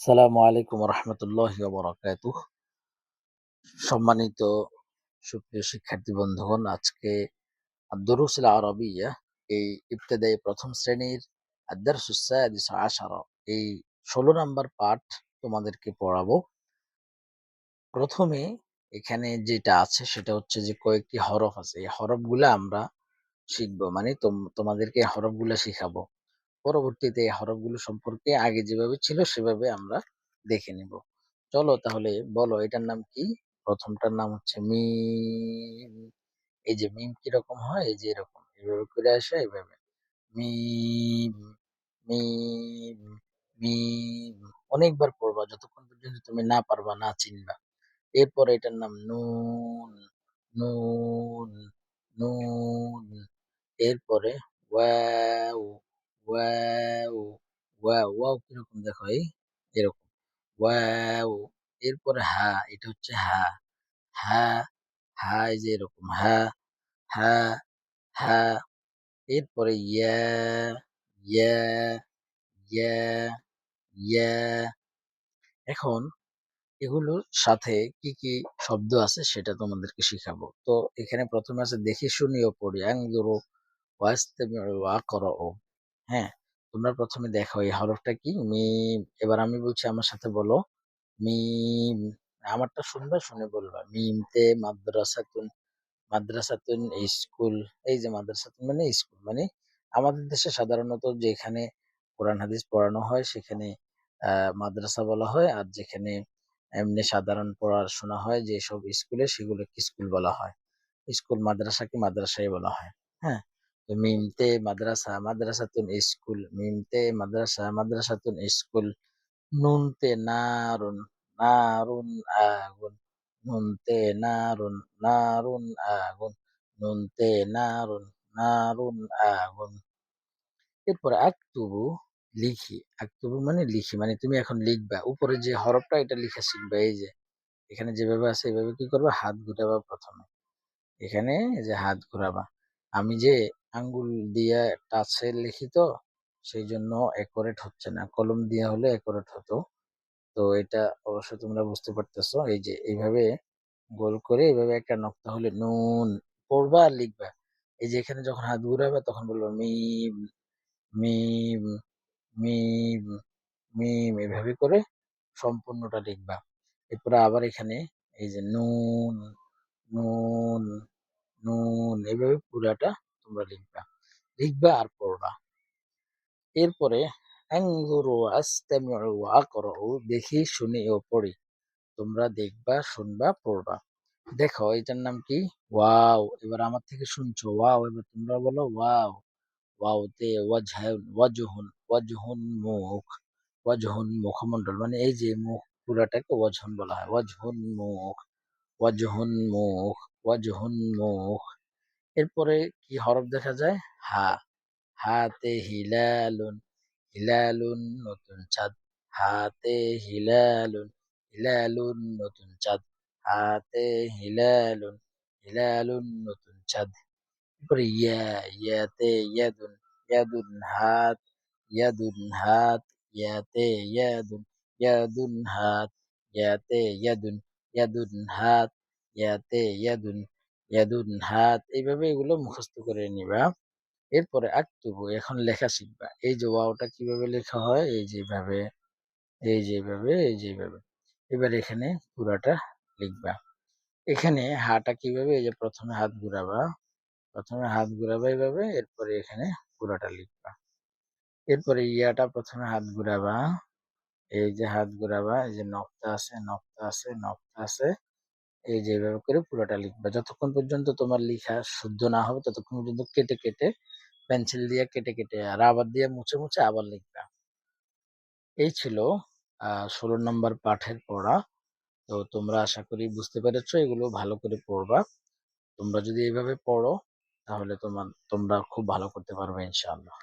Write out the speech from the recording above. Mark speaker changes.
Speaker 1: সালামু আলাইকুম রহমতুল্লাহ বরাকাতুহ। সম্মানিত সুপ্রিয় শিক্ষার্থী বন্ধুগণ, আজকে আব্দুরুসুল আরবিয়া এই ইবতেদায়ী প্রথম শ্রেণির আদারসুসাদিস আশারা, এই ষোলো নাম্বার পাঠ তোমাদেরকে পড়াবো। প্রথমে এখানে যেটা আছে সেটা হচ্ছে যে কয়েকটি হরফ আছে। এই হরফগুলো আমরা শিখব মানে তোমাদেরকে হরফগুলো শিখাবো। পরবর্তীতে এই হরফগুলো সম্পর্কে আগে যেভাবে ছিল সেভাবে আমরা দেখে নিব। চলো তাহলে বলো, এটার নাম কি? প্রথমটার নাম হচ্ছে মিম। এই যে মিম কীরকম হয়? এই যে এরকম। এভাবে করে আসে এভাবে মিম মিম মিম। অনেকবার পড়বা, যতক্ষণ পর্যন্ত তুমি না পারবা, না চিনবা। এরপর এটার নাম নুন নুন নুন। এরপরে ওয়াও। ওয়াও ওয়াও ওয়াও কীরকম দেখো এই? এরকম। ওয়াও এরপরে হা, এটা হচ্ছে হা। হা হা, এই যে এরকম, হা হা হা। এরপরে ইয়া ইয়া ইয়া ইয়া। এখন এগুলোর সাথে কি কি শব্দ আছে সেটা তোমাদেরকে শিখাবো। তো এখানে প্রথমে আছে, দেখি শুনিও পড়ি আংদুরু ওয়াস্তামিউ ওয়া করো হ্যাঁ তোমরা প্রথমে দেখো এই হরফটা কি? মিম এবার আমি বলছি আমার সাথে বলো। মিম আমারটা শুনবা? শুনে বলবা। মিমতে মাদ্রাসাতুন মাদ্রাসাতুন স্কুল। এই যে মাদ্রাসাতুন মানে স্কুল। মানে আমাদের দেশে সাধারণত যেখানে কোরআন হাদিস পড়ানো হয়, সেখানে মাদ্রাসা বলা হয়। আর যেখানে এমনি সাধারণ পড়াশোনা হয়, যেসব স্কুলে সেগুলোকে স্কুল বলা হয়। স্কুল মাদ্রাসাকে মাদ্রাসাই বলা হয়। হ্যাঁ তো মিমতে মাদ্রাসা মাদ্রাসাতুন স্কুল মিমতে মাদ্রাসা মাদ্রাসাতুন স্কুল নুনতে নারুন নারুন আগুন নুনতে নারুন নারুন আগুন নুনতে নারুন নারুন আগুন এরপরে আক্তুবু লিখি আক্তুবু মানে লিখি মানে তুমি এখন লিখবা উপরে যে হরফটা এটা লিখা শিখবা এই যে এখানে যেভাবে আছে এভাবে কি করবা হাত ঘুরাবা প্রথমে এখানে যে হাত ঘুরাবা আমি যে আঙ্গুল দিয়ে টাচে লিখি তো সেই জন্য একরেট হচ্ছে না। কলম দিয়ে হলে একরেট হতো। তো এটা অবশ্যই তোমরা বুঝতে পারতেছো, এই যে এইভাবে গোল করে এইভাবে একটা নক্তা হলে নুন পড়বা আর লিখবা। এই যে এখানে যখন হাত ঘুরাবে তখন বলব মিম মিম মিম মিম এভাবে করে সম্পূর্ণটা লিখবা। এরপরে আবার এখানে এই যে নুন নুন নুন, এভাবে পুরাটা তোমরা লিখবা। লিখবা আর পড়বা। এরপরে দেখি, শুনি ও পড়ি। তোমরা দেখবা, শুনবা, পড়বা। দেখো, এটার নাম কি? ওয়াও, এবার আমার থেকে শুনছো, ওয়াও, এবার তোমরা বলো, ওয়াও, ওয়াওতে ওয়াজহুন ওয়াজহুন মুখ ওয়াজহুন মুখমন্ডল মানে এই যে মুখ পুরাটাকে ওয়াজহুন বলা হয়। ওয়াজহুন মুখ ওয়াজহুন মুখ। মুখ, এরপরে কি হরফ দেখা যায়? হা। হাতে হিলালুন হিলালুন নতুন চাঁদ। হাতে হিলালুন হিলালুন নতুন চাঁদ। হাতে হিলালুন হিলালুন নতুন চাঁদ। এরপরে ইয়া, ইয়াতে ইয়াদুন ইয়াদুন হাত ইয়াদুন হাত, ইয়াতে ইয়াদুন ইয়াদুন হাত, ইয়াতে ইয়াদুন ইয়াদুন হাত। ইয়াতে, ইয়াদুন ইয়াদুন হাত, এইভাবে এগুলো মুখস্থ করে নিবা। এরপরে আক্তুবু এখন লেখা শিখবা। এই যে ওয়াওটা কীভাবে লেখা হয়, এই যেভাবে এই যেভাবে এই যেভাবে এবার এখানে পুরাটা লিখবা। এখানে হাটা কীভাবে, এই যে প্রথমে হাত ঘুরাবা, প্রথমে হাত ঘুরাবা এইভাবে এরপরে এখানে পুরাটা লিখবা। এরপরে ইয়াটা প্রথমে হাত ঘুরাবা, এই যে হাত ঘুরাবা, এই যে নক্তা আছে নক্তা আছে নক্তা আছে। এই যে এইভাবে করে পুরোটা লিখবা। যতক্ষণ পর্যন্ত তোমার লিখা শুদ্ধ না হবে, ততক্ষণ পর্যন্ত কেটে কেটে পেন্সিল দিয়ে কেটে কেটে আর আবার দিয়ে মুছে মুছে আবার লিখবা। এই ছিল ষোলো নম্বর পাঠের পড়া। তো তোমরা আশা করি বুঝতে পেরেছ, এগুলো ভালো করে পড়বা। তোমরা যদি এইভাবে পড়ো, তাহলে তোমার, তোমরা খুব ভালো করতে পারবে, ইনশাআল্লাহ।